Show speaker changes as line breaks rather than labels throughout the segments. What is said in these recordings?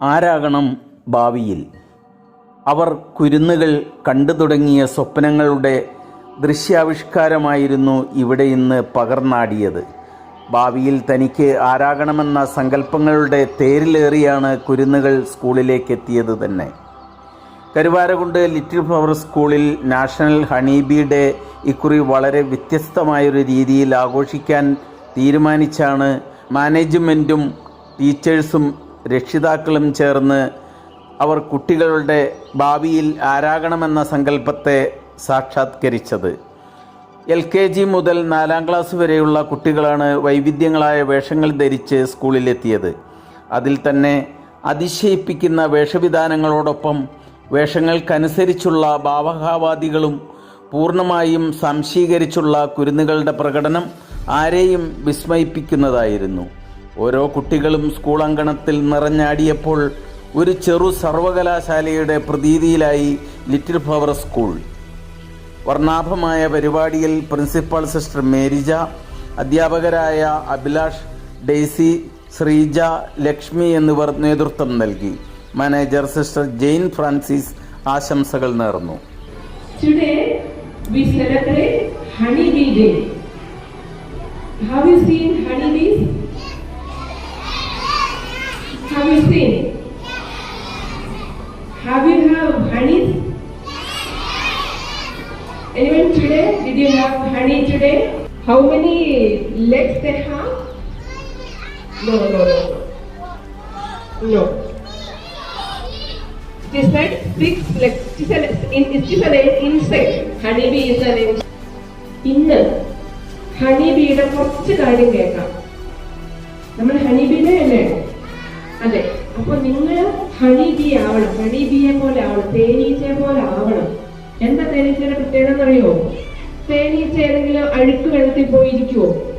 ആരാകണം ഭാവിയിൽ? അവർ കുരുന്നുകൾ കണ്ടു തുടങ്ങിയ സ്വപ്നങ്ങളുടെ ദൃശ്യാവിഷ്കാരമായിരുന്നു ഇവിടെ ഇന്ന് പകർന്നാടിയത്. ഭാവിയിൽ തനിക്ക് ആരാകണമെന്ന സങ്കല്പങ്ങളുടെ തേരിലേറിയാണ് കുരുന്നുകൾ സ്കൂളിലേക്ക് എത്തിയത് തന്നെ. കരുവാരകുണ്ട് ലിറ്റിൽ ഫ്ലവർ സ്കൂളിൽ നാഷണൽ ഹണീബി ഡേ ഇക്കുറി വളരെ വ്യത്യസ്തമായൊരു രീതിയിൽ ആഘോഷിക്കാൻ തീരുമാനിച്ചാണ് മാനേജ്മെന്റും ടീച്ചേഴ്സും രക്ഷിതാക്കളും ചേർന്ന് അവർ കുട്ടികളുടെ ഭാവിയിൽ ആരാകണമെന്ന സങ്കല്പത്തെ സാക്ഷാത്കരിച്ചത്. എൽ കെ ജി മുതൽ നാലാം ക്ലാസ് വരെയുള്ള കുട്ടികളാണ് വൈവിധ്യങ്ങളായ വേഷങ്ങൾ ധരിച്ച് സ്കൂളിലെത്തിയത്. അതിൽ തന്നെ അതിശയിപ്പിക്കുന്ന വേഷവിധാനങ്ങളോടൊപ്പം വേഷങ്ങൾക്കനുസരിച്ചുള്ള ഭാവഹാവാദികളും പൂർണമായും സംശീകരിച്ചുള്ള കുരുന്നുകളുടെ പ്രകടനം ആരെയും വിസ്മയിപ്പിക്കുന്നതായിരുന്നു. ഓരോ കുട്ടികളും സ്കൂൾ അങ്കണത്തിൽ നിറഞ്ഞാടിയപ്പോൾ ഒരു ചെറു സർവകലാശാലയുടെ പ്രതീതിയിലായി ലിറ്റിൽ ഫ്ലവർ സ്കൂൾ വർണാഭമായ പരിപാടിയിൽ പ്രിൻസിപ്പൽ സിസ്റ്റർ മേരിജ അധ്യാപകരായ അഭിലാഷ് ഡെയ്സി ശ്രീജ ലക്ഷ്മി എന്നിവർ നേതൃത്വം നൽകി മാനേജർ സിസ്റ്റർ ജെയിൻ ഫ്രാൻസിസ് ആശംസകൾ നേർന്നു
honey. Have you seen honeybees? Have you seen? Have you have honey? Anyone today? Did you have honey today? How many legs they have? No, no, no, no. No. said six legs. She said, it is an insect. Honeybee is an insect. ഇന്ന് ഹണിബിയുടെ കുറച്ച് കാര്യം കേൾക്കാം നമ്മൾ ഹണിബിനെ അല്ലേ അതെ അപ്പൊ നിങ്ങൾ honeybee ആവണം. ഹണിബിയെ പോലെ ആവണം. തേനീച്ചയെ പോലെ ആവണം. എന്താ തേനീച്ചയുടെ പ്രത്യേകത എന്നറിയോ? തേനീച്ച ഏതെങ്കിലും അഴുക്ക് വെള്ളത്തിൽ പോയിരിക്കുവോ?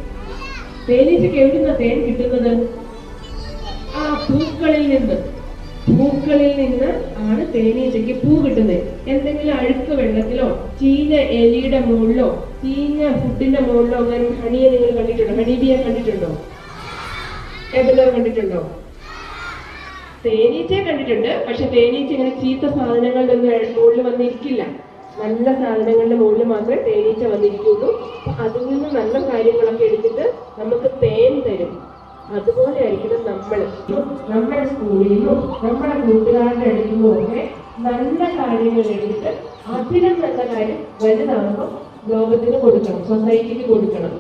തേനീച്ചക്ക് എവിടുന്ന തേൻ കിട്ടുന്നത്? ആ പൂക്കളിൽ നിന്ന്. പൂക്കളിൽ നിന്ന് ആണ് തേനീച്ചയ്ക്ക് പൂ കിട്ടുന്നത്. എന്തെങ്കിലും അഴുക്ക് വെള്ളത്തിലോ ചീഞ്ഞ എലിയുടെ മുകളിലോ ചീഞ്ഞ ഫുഡിന്റെ മുകളിലോ അങ്ങനെ ഹണിയെ നിങ്ങൾ കണ്ടിട്ടുണ്ടോ? ഹണിബിയെ കണ്ടിട്ടുണ്ടോ? ഏതെല്ലാം കണ്ടിട്ടുണ്ടോ? തേനീച്ചയെ കണ്ടിട്ടുണ്ട്. പക്ഷെ തേനീച്ച ഇങ്ങനെ ചീത്ത സാധനങ്ങളുടെ ഒന്നും മുകളിൽ വന്നിരിക്കില്ല. നല്ല സാധനങ്ങളുടെ മുകളിൽ മാത്രമേ തേനീച്ച വന്നിരിക്കുള്ളൂ അതിൽ നിന്ന് നല്ല കാര്യങ്ങളൊക്കെ എടുത്തിട്ട് നമുക്ക് തേൻ തരും. അതുപോലെ ആയിരിക്കണം നമ്മൾ. നമ്മുടെ സ്കൂളിലോ നമ്മുടെ കൂട്ടുകാരുടെ അടുത്തും ഒക്കെ നല്ല കാര്യങ്ങൾ എടുത്തിട്ട് അതിലും നല്ല കാര്യം വലുതാകുമ്പോൾ ലോകത്തിന് കൊടുക്കണം സൊസൈറ്റിക്ക് കൊടുക്കണം.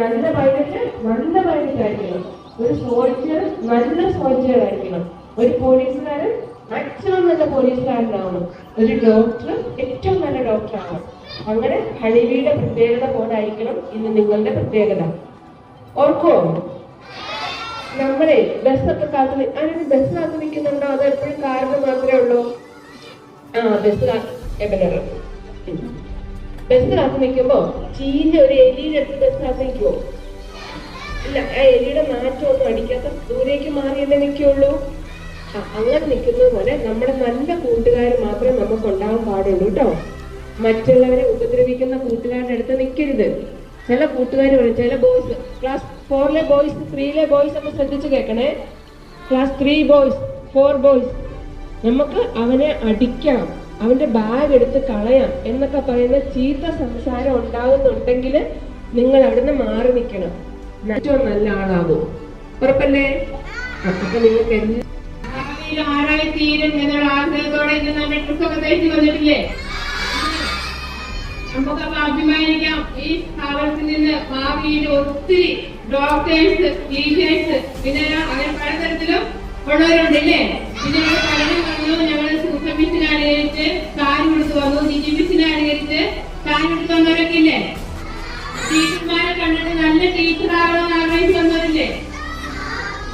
നല്ല പൈലറ്റ് നല്ല പൈലറ്റ് ആയിരിക്കണം. ഒരു സോൾജിയർ നല്ല സോൾജിയർ ആയിരിക്കണം. ഒരു പോലീസുകാരൻ മാക്സിമം നല്ല പോലീസുകാരനാവണം. ഒരു ഡോക്ടർ ഏറ്റവും നല്ല ഡോക്ടർ ആവണം. അങ്ങനെ ഹണിവിയുടെ പ്രത്യേകത പോലെ ആയിരിക്കണം ഇന്ന് നിങ്ങളുടെ പ്രത്യേകത. ഓർക്കോ? നമ്മളെ ബസ്സൊക്കെ കാത്തു ആരും ബസ് കാത്തു നിൽക്കുന്നുണ്ടോ അത് എപ്പോഴും കാറിന് മാത്രമേ ഉള്ളൂ? ആ ബസ് എബനർ ബസ് കാത്തു നിൽക്കുമ്പോ ചീഞ്ഞ ഒരു എലിയുടെ അടുത്ത് ബസ് കാത്തു നിൽക്കുമോ ഇല്ല ആ എലിയുടെ നാറ്റമൊന്നും അടിക്കാത്ത ദൂരേക്ക് മാറിയല്ലേ നിൽക്കുള്ളൂ അങ്ങനെ നിൽക്കുന്നത് പോലെ നമ്മുടെ നല്ല കൂട്ടുകാർ മാത്രമേ നമുക്ക് ഉണ്ടാവാൻ പാടുള്ളൂ കേട്ടോ. മറ്റുള്ളവരെ ഉപദ്രവിക്കുന്ന കൂട്ടുകാരുടെ അടുത്ത് നിൽക്കരുത്. ചില കൂട്ടുകാർ പറയും ചില ബോയ്സ് ക്ലാസ് ഫോറിലെ ബോയ്സ് ത്രീയിലെ ബോയ്സ് ഒക്കെ ശ്രദ്ധിച്ച് കേൾക്കണേ. Class three boys four boys നമുക്ക് അവനെ അടിക്കാം അവന്റെ ബാഗ് എടുത്ത് കളയാം എന്നൊക്കെ പറയുന്ന ചീത്ത സംസാരം ഉണ്ടാകുന്നുണ്ടെങ്കിൽ നിങ്ങൾ അവിടുന്ന് മാറി നിൽക്കണം. നല്ല ആളാകും. ഉറപ്പല്ലേ? അപ്പൊ നിങ്ങൾക്ക്
ഭാവിയിൽ ആരായി തീരും എന്നുള്ള ആഗ്രഹത്തോടെ ഇന്ന് നമ്മൾ ട്രിപ്പൊക്കെ വന്നിട്ടില്ലേ? അഭിമാനിക്കാം. ഈ സ്ഥാപനത്തിൽ നിന്ന് ഭാവിയിൽ ഒത്തിരി ഡോക്ടേഴ്സ് ടീച്ചേഴ്സ് പിന്നെ അങ്ങനെ പലതരത്തിലും ഉള്ളവരുണ്ടല്ലേ? പിന്നെ പഠനം വന്നു. ഞങ്ങൾ സൂസമിസിനെ അനുകരിച്ച് എടുത്ത് വന്നു. ജിജിമിസിനെ അനുകരിച്ച് എടുത്ത് വന്നവരൊക്കെ ഇല്ലേ? ടീച്ചർമാരെ കണ്ടിട്ട് നല്ല ടീച്ചറാകണമെന്ന് ആഗ്രഹിച്ചു വന്നവരില്ലേ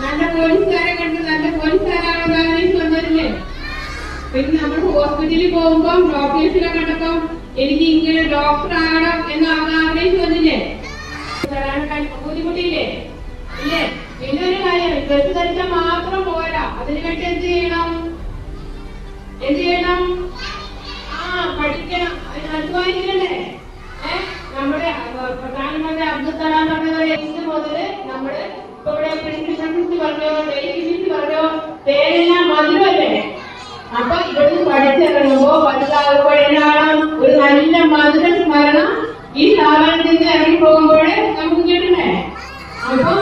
നല്ല പോലീസുകാരെ കണ്ട് നല്ല പോലീസുകാരാണെന്ന് ആഗ്രഹിച്ച് വന്നവരില്ലേ പിന്നെ നമ്മൾ ഹോസ്പിറ്റലിൽ പോകുമ്പോൾ ഡോക്ടേഴ്സിനെ കണ്ടപ്പോൾ എനിക്ക് ഇങ്ങനെ ഡോക്ടർ ആകണം എന്ന് അവൻ ആഗ്രഹിച്ച് വന്നില്ലേ? ബുദ്ധിമുട്ടില്ലേ ഇല്ലേ? പിന്നൊരു കാര്യം ഡ്രസ് ധരിച്ചാൽ മാത്രം പോരാ. അതിന് വേണ്ടി എന്ത് ചെയ്യണം? എന്ത് ചെയ്യണം? ആ പഠിക്കണം. അധ്വാനിക്കണ്ടേ? നമ്മുടെ പ്രധാനമന്ത്രി അബ്ദുൽ കലാം പറഞ്ഞ ഇന്ന് മുതൽ നമ്മുടെ ഇപ്പൊ ഇവിടെ പ്രിൻസിപ്പൽ മിസ് പറഞ്ഞോ പേരെല്ലാം മിസ് പറഞ്ഞോ പേരെല്ലാം
പഠിച്ചിറങ്ങുമ്പോ വലുതാകുമ്പോഴെല്ലാം ഒരു നല്ല മധുര സ്മരണം ഈ സ്ഥാപനത്തിൽ നിന്ന് ഇറങ്ങി പോകുമ്പോൾ നമുക്ക് കിട്ടണേ അപ്പം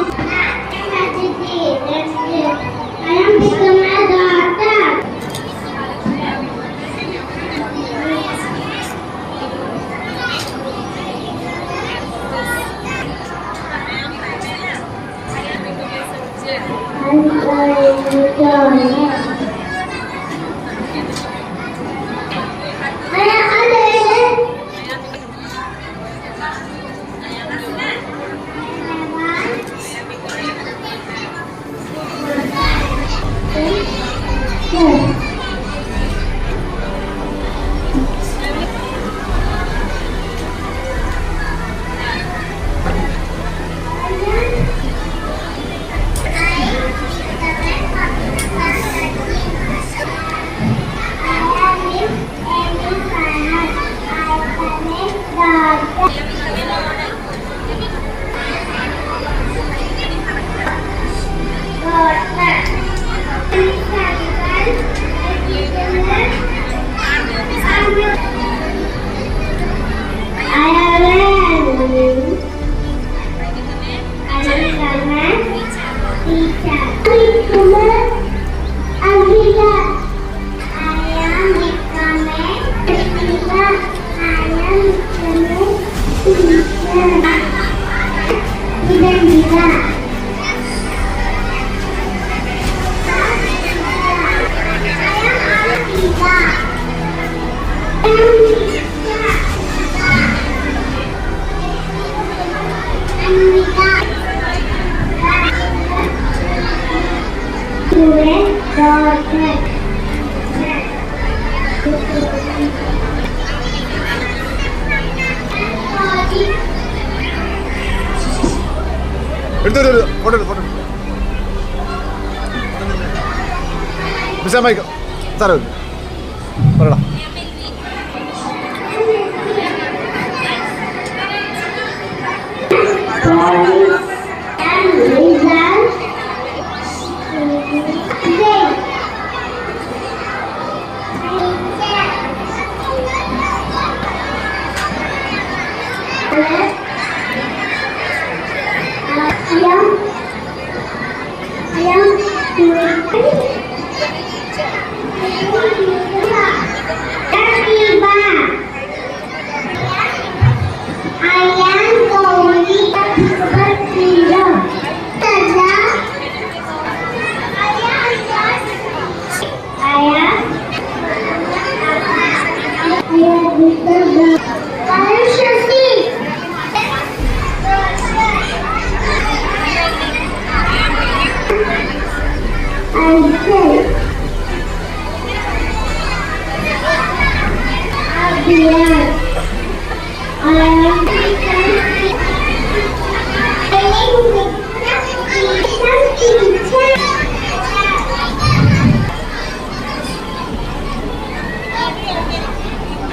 എടുത്തൊരു ഫോട്ടോ എടുത്ത് ഫോട്ടോ മിസ്സാമൈക്ക് സാറേ പറയടാ.
I am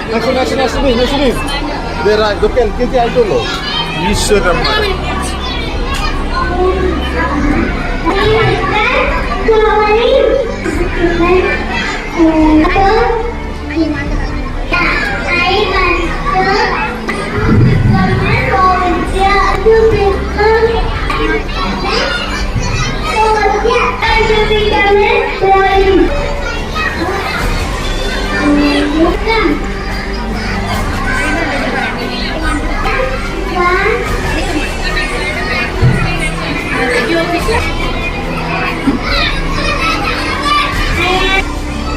Langsung, nasi nasi nasi. Dera, dokter kinti itu lo. bisa Yisuram. ഈശ്വരം
നിങ്ങൾ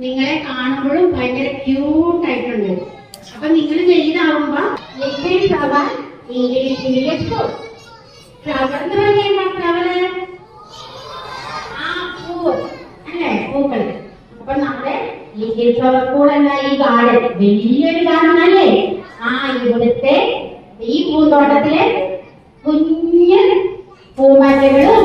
നിങ്ങളെ കാണുമ്പോഴും ഭയങ്കര ക്യൂട്ട് ആയിട്ടുണ്ട്. അപ്പൊ നിങ്ങൾ വലുതാവുമ്പോ little flower English medium school flower എന്ന് പറയുമ്പോ ഫ്ലവർ ആ പൂവ്. അല്ലേ? പൂക്കൾ. അപ്പൊ നമ്മുടെ ലിറ്റിൽ ഫ്ലവർ എന്ന ഈ ഗാർഡൻ വലിയൊരു ഗാർഡൻ അല്ലേ? ആ ഇവിടുത്തെ ഈ പൂന്തോട്ടത്തിലെ കുഞ്ഞ് പൂമരങ്ങളും